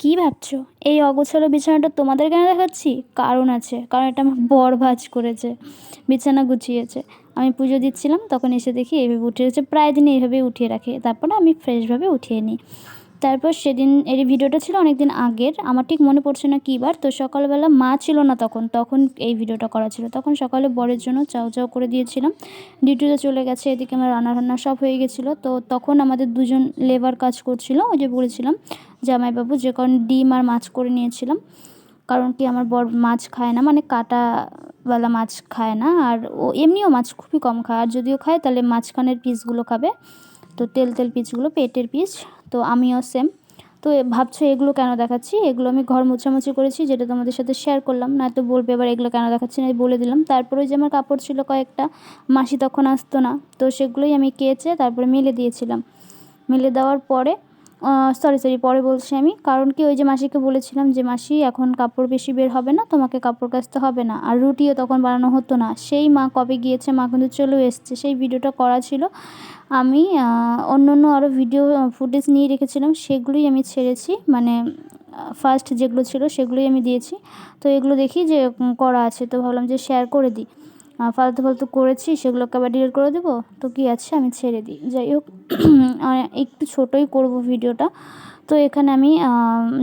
কী ভাবছ? এই অগোছালো বিছানাটা তোমাদের কেন দেখাচ্ছি? কারণ আছে, কারণ এটা আমার বর ভাজ করেছে, বিছানা গুছিয়েছে। আমি পুজো দিচ্ছিলাম, তখন এসে দেখি এইভাবে উঠে গেছে প্রায় দিন এইভাবেই উঠিয়ে রাখে। তারপরে আমি ফ্রেশভাবে উঠিয়ে নিই। তারপর সেদিন এর ভিডিওটা ছিল অনেক দিন আগের, আমার ঠিক মনে পড়ছে না কী বার তো সকালবেলা মা ছিল না তখন তখন এই ভিডিওটা করা ছিল। তখন সকালে বরের জন্য চাউ চাউ করে দিয়েছিলাম। ডিউটিতে চলে গেছে, এদিকে আমার রান্না রান্না সব হয়ে গেছিল। তো তখন আমাদের দুজন লেবার কাজ করছিল, ওই যে বলেছিলাম, জামাইবাবু যে কারণ ডিম আর মাছ করে নিয়েছিলাম। কারণ কি আমার বর মাছ খায় না মানে কাটাওয়ালা মাছ খায় না, আর ও এমনিও মাছ খুবই কম খায়, আর যদিও খায় তাহলে মাঝখানের পিসগুলো খাবে। তো তেল তেল পিচগুলো পেটের পিচ, তো আমিও সেম তো ভাবছ এগুলো কেন দেখাচ্ছি? এগুলো আমি ঘর মোছামুছি করেছি, যেটা তোমাদের সাথে শেয়ার করলাম। না তো বলবে এবার এগুলো কেন দেখাচ্ছি, না বলে দিলাম। তারপরে যে আমার কাপড় ছিল কয়েকটা, মাসি তখন আসতো না। তো সেগুলোই আমি কেচে তারপরে মেলে দিয়েছিলাম। মেলে দেওয়ার পরে সরি সরি পরে বলছি আমি। কারণ কি, ওই যে মাসিকে বলেছিলাম যে, মাসি, এখন কাপড় বেশি বের হবে না, তোমাকে কাপড় কাচতে হবে না। আর রুটিও তখন বানানো হতো না। সেই মা কবে গিয়েছে, মা কিন্তু চলেও এসছে। সেই ভিডিওটা করা ছিল। আমি অন্য অন্য আরও ভিডিও ফুটেজ নিয়ে রেখেছিলাম, সেগুলোই আমি ছেড়েছি। মানে ফার্স্ট যেগুলো ছিল, সেগুলোই আমি দিয়েছি। তো এগুলো দেখি যে করা আছে। তো ভাবলাম যে শেয়ার করে দিই। ফালতু ফালতু করেছি, সেগুলোকে আবার ডিলিট করে দেবো। তো কী আছে, আমি ছেড়ে দিই। যাই হোক একটু ছোটোই করব ভিডিওটা। তো এখানে আমি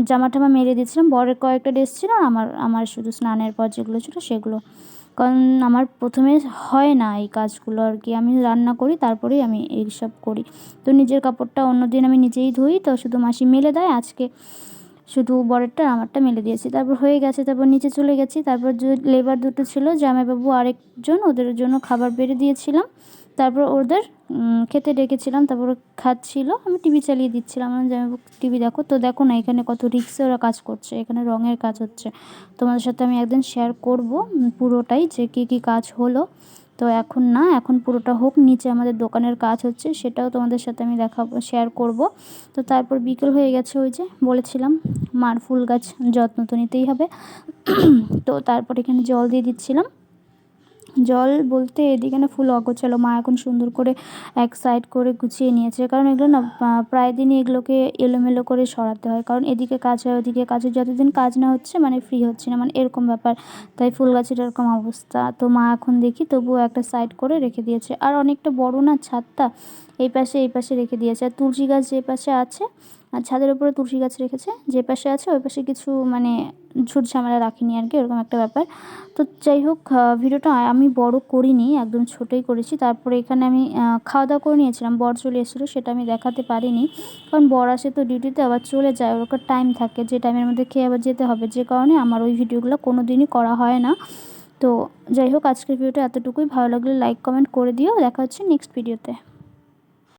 জামা টামা মেরে দিয়েছিলাম। বরের কয়েকটা ড্রেস ছিল আমার আমার শুধু স্নানের পর যেগুলো ছিল সেগুলো। কারণ আমার প্রথমে হয় না এই কাজগুলো আর কি। আমি রান্না করি, তারপরেই আমি এইসব করি। তো নিজের কাপড়টা অন্য দিন আমি নিজেই ধুই, তো শুধু মাসি মেলে দেয়। আজকে শুধু বরেরটা আমারটা মেলে দিয়েছি। তারপর হয়ে গেছে, তারপর নিচে চলে গেছি। তারপর যে লেবার দুটো ছিল, জামাইবাবু আরেকজন, ওদের জন্য খাবার বেড়ে দিয়েছিলাম। তারপর ওদের খেতে ডেকেছিলাম, তারপর খাচ্ছিল। আমি টিভি চালিয়ে দিচ্ছিলাম। আমি জামাইবাবু টিভি দেখো, তো দেখো না এখানে কত রিক্সে ওরা কাজ করছে, এখানে রঙের কাজ হচ্ছে। তোমাদের সাথে আমি একদিন শেয়ার করব পুরোটাই যে কী কী কাজ হলো। তো এখন না, এখন পুরোটা হোক, নিচে আমাদের দোকানের কাজ হচ্ছে, সেটাও তোমাদের সাথে আমি দেখাবো শেয়ার করব। তো তারপর বিকেল হয়ে গেছে ওই যে, বলেছিলাম মার ফুল গাছ যত্ন তো নিতেই হবে। তো তারপর এখানে জল দিয়ে দিচ্ছিলাম। জল বলতে এদিকে না ফুল অগোছালো। মা এখন সুন্দর করে এক সাইড করে গুছিয়ে নিয়েছে। কারণ এগুলো না প্রায় দিনই এগুলোকে এলোমেলো করে সরাতে হয়। কারণ এদিকে কাজ হয়, ওদিকে কাজ হয়। যতদিন কাজ না হচ্ছে মানে ফ্রি হচ্ছে না। মানে এরকম ব্যাপার। তাই ফুল গাছের এরকম অবস্থা। তো মা এখন দেখি তবুও একটা সাইড করে রেখে দিয়েছে। আর অনেকটা বড় না ছাদটা এই পাশে এই পাশে রেখে দিয়েছে। আর তুলসী গাছ যে পাশে আছে, আর ছাদের উপরে তুলসী গাছ রেখেছে, যে পাশে আছে, ওই পাশে কিছু মানে ঝুট ঝামেলা রাখিনি আর কি এরকম একটা ব্যাপার। তো যাই হোক ভিডিওটা আমি বড় করিনি, একদম ছোটোই করেছি। তারপরে এখানে আমি খাওয়া দাওয়া করে নিয়েছিলাম, বর চলে এসেছিল, সেটা আমি দেখাতে পারিনি। কারণ বর আসে তো ডিউটিতে আবার চলে যায়, ওর টাইম থাকে, যে টাইমের মধ্যে খেয়ে আবার যেতে হবে। যে কারণে আমার ওই ভিডিওগুলো কোনো দিনই করা হয় না। তো যাই হোক, আজকের ভিডিওটা এতটুকুই। ভালো লাগলে লাইক কমেন্ট করে দিও। দেখা হচ্ছে নেক্সট ভিডিওতে